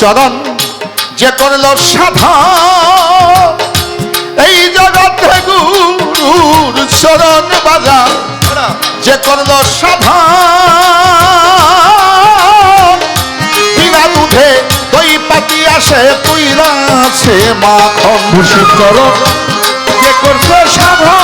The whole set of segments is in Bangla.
চরণ যে করল সাধা এই জগতে গুরুর চরণ বাজা। যে করল সাধা বিনা দুধে দই পাতি আসে তুই আছে মাখন। খুশি করো যে করছে সাধা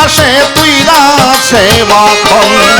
আসে তুই না সে মাখন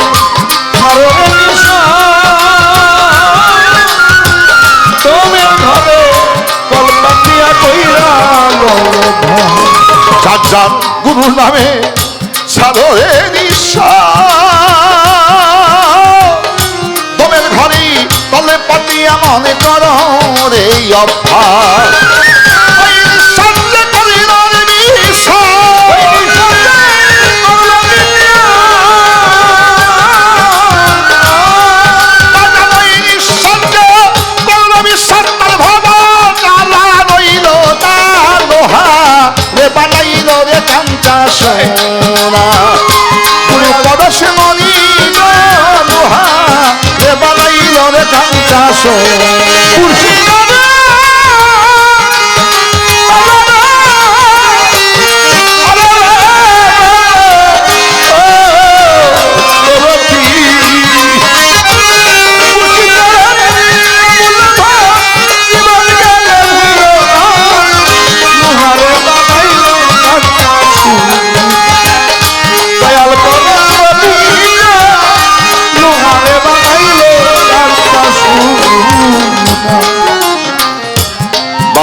চার গুরুর গুরু নামে সাধরে তোমের ঘরে তলে পাতি মনে করো রে অভ্যাস।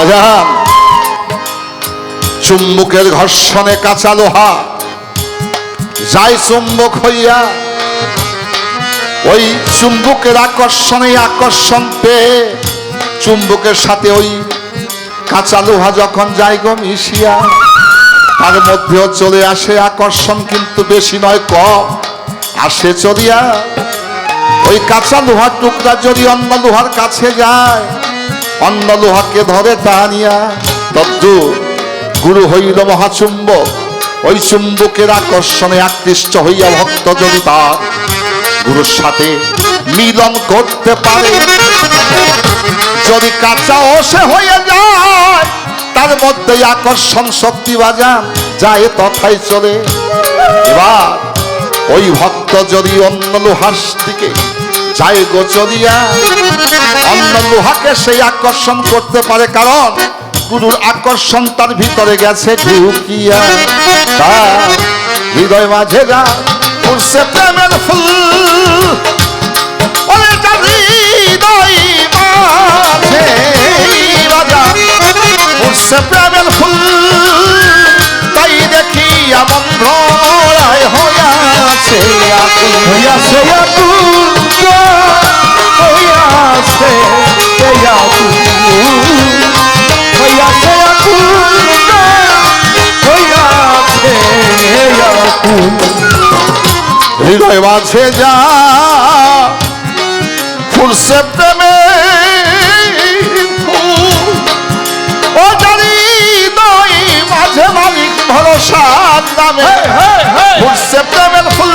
বাজান চুম্বকের ঘর্ষণে কাঁচা লোহা। যাই চুম্বক হইয়া, ওই চুম্বকের আকর্ষণে আকর্ষণ পেয়ে চুম্বকের সাথে ওই কাঁচা লোহা যখন যায় গো মিশিয়া, তার মধ্যেও চলে আসে আকর্ষণ, কিন্তু বেশি নয়, কম। আসে চলিয়া, ওই কাঁচা লোহার টুকরা যদি অন্য লোহার কাছে যায় অন্য লোহাকে ধরে টানিয়া, তদ্দু গুরু হইল মহাচুম্বক ওই চুম্বকের আকর্ষণে আকৃষ্ট হইয়া ভক্ত যদি তার গুরুর সাথে মিলন করতে পারে, যদি কাঁচা অসে হয়ে যায়, তার মধ্যে আকর্ষণ শক্তি বাজান, যায় তথায় চলে। এবার ওই ভক্ত যদি অন্য লোহার দিকে যায় গোচরিয়া অন্য লোহাকে সেই আকর্ষণ করতে পারে, কারণ গুরুর আকর্ষণ তার ভিতরে গেছে ঢুকিয়া। তা হৃদয় মাঝে যা ফুলছে প্রেমের ফুল। ফুলছে প্রেমের ফুল। তাই দেখি এমন ধরায় হইয়াছে হইয়াছে হৃদয় মাঝে যা ফুলছে প্রেমে ও জানি নই মাঝে মালিক ভরসার নামে। ফুলছে প্রেমের ফুল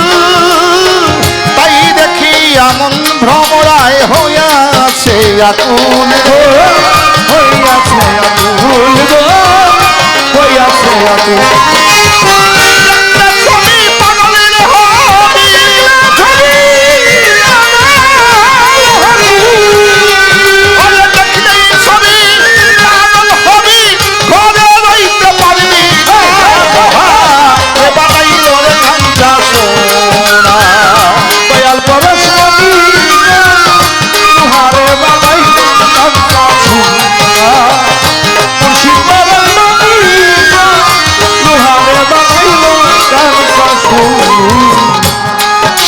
তাই দেখি এমন ভ্রমরায় হইয়াছে আকুল। হইয়াছে আকুল। হইয়াছে আকুল।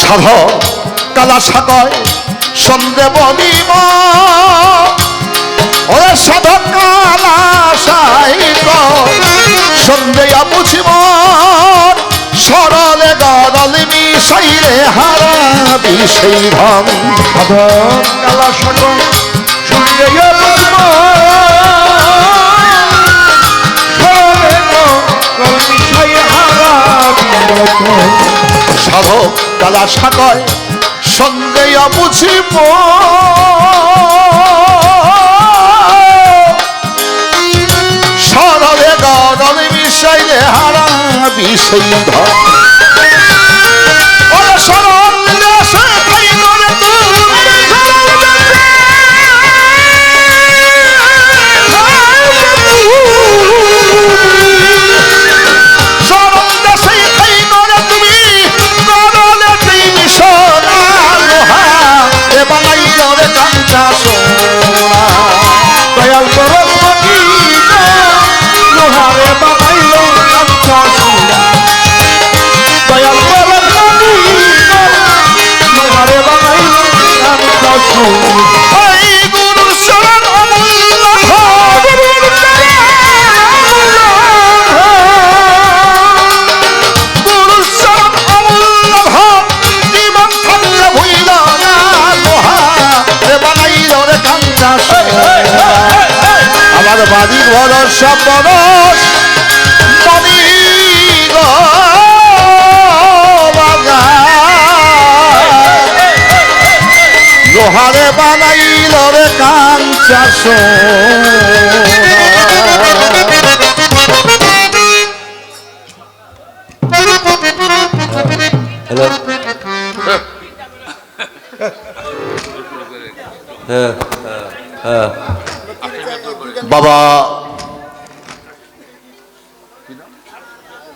সাধ, কালা সাকয় সন্ধে বলিব ওরে সাধ, কালা সাইক সন্ধে বুঝিব। সরলে গরল মিশাইরে হারাবি সেই ধন। সাধন কালা শুনলে কালা কয় সন্দেহ বুঝিব সরলে গরমে বিষয় হারা বিষয় ধন। আমার বাড়ি ভরসা পরশ মনি কাঞ্চা